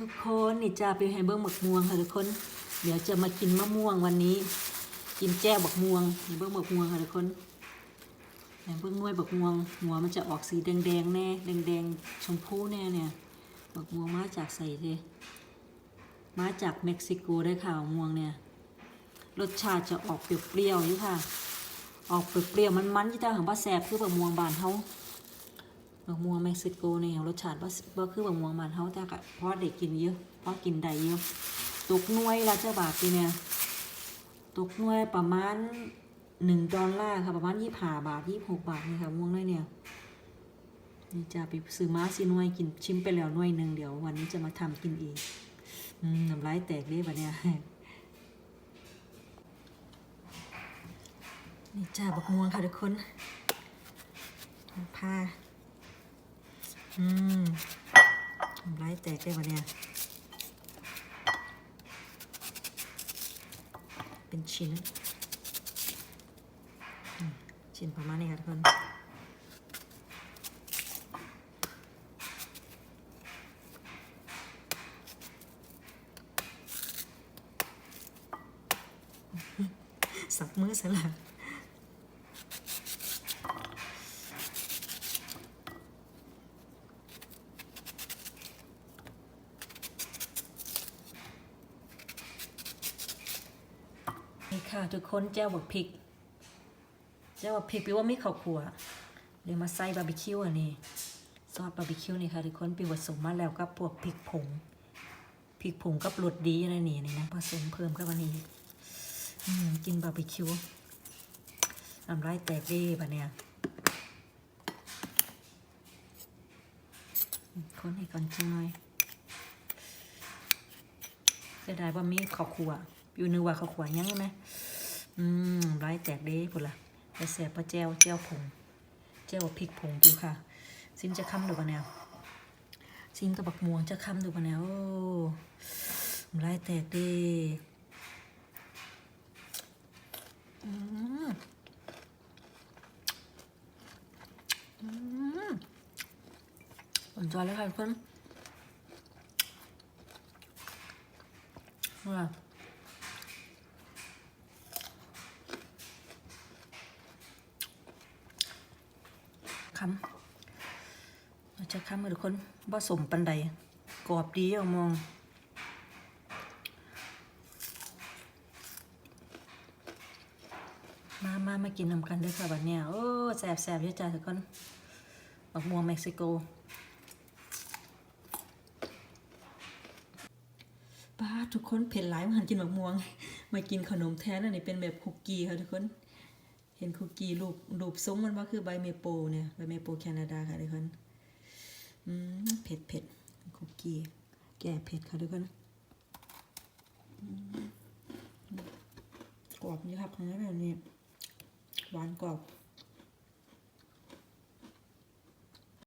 ทุกคนนี่จ้าไปให้เบิ้งหมกม่วงค่ะทุกคน เดี๋ยวจะมากินมะม่วงวันนี้ กินแจ้วบักม่วงนี่เบิ้งหมกม่วงค่ะทุกคนไหนเบิ้งหน่วยบักม่วงหัวมันจะออกสีแดงๆแน่แดงๆชมพูแน่เนี่ยบักม่วงมาจากใส่เลยมาจากเม็กซิโกได้ค่ะม่วงเนี่ยรสชาติจะออกเปรี้ยวๆอยู่ค่ะ ออกเปรี้ยวๆมันๆที่ตาของป้าแสบคือบักม่วงบานเฮา บักม่วงเม็กซิโกเนี่ยรสชาติว่าว่าคือบักม่วงบ้านเฮาแต่ก็เพราะได้กินเยอะเพราะกินได้เยอะตกหน่วยละเจ้าบาทปีเนี่ยตกหน่วยประมาณหนึ่งดอลลาร์ค่ะประมาณยี่ห้าบาทยี่หกบาทนี่ค่ะม่วงน้อยเนี่ยนี่จะไปซื้อมาสิน่วยกินชิมไปแล้วน่วยหนึ่งเดี๋ยววันนี้จะมาทำกินอีกอืมน้ำลายแตกเลยบัดเนี่ยนี่จ้าบักม่วงค่ะทุกคนผ้า อืมทำร้ายแตกได้ปะเนี่ย เป็นชิ้น ชิ้นประมาณนี้ค่ะทุกคนสับมือสลัด นี่ค่ะทุกคนแจ้วบักพริกแจ้วบักพริกปลว่าไม่ข้าวขัวเดี๋ยวมาใส่บาร์บีคิวอันนี้ซอสบาร์บีคิวนี่ค่ะทุกคนป็นผสมมาแล้วกับพวกพริกผงพริกผงกับรสดีอะไรนี่นี่นะผสมเพิ่มกับอันนี้อืมกินบาร์บีคิวน้ำลายแตกเด้ปะเนี่ยคนให้ก่อนจังหน่อยเสียดายว่ามีข้าวขัว อยู่นึกว่าเขาวขัวยังใช่ไหมอืมร้ายแตกเด้พุ่นละไปแสบปลาแจวแจวผงแจวพริกผงดูค่ะ ซิมจะค้ำดูปะแนวซิมกับบักม่วงจะค้ำดูปะแนวโอ้ร้ายแตกเด้อืมอืมสนใจเลยค่ะทุกคนว่า คำเราจะคำมาทุกคนว่าสมปันใดกรอบดีเอามองมามามากินนำกันด้วยค่ะวันเนี้ยโอ้แสบแสบเยอะจ้าทุกคนบักม่วงเม็กซิโกป้าทุกคนเผ็ดหลายมาหันกินบักม่วง มากินขนมแทนอันนี้เป็นแบบคุกกี้ค่ะทุกคน เห็นคุกกี้รูปรูปทรงมันว่าคือใบเมโปลเนี่ยใบเมโปลแคนาดาค่ะทุกคนอืมเผ็ดเผ็ดคุกกี้แก่เผ็ดค่ะทุกคนกรอบนี่ครับของนั้นแบบนี้หวานกรอบ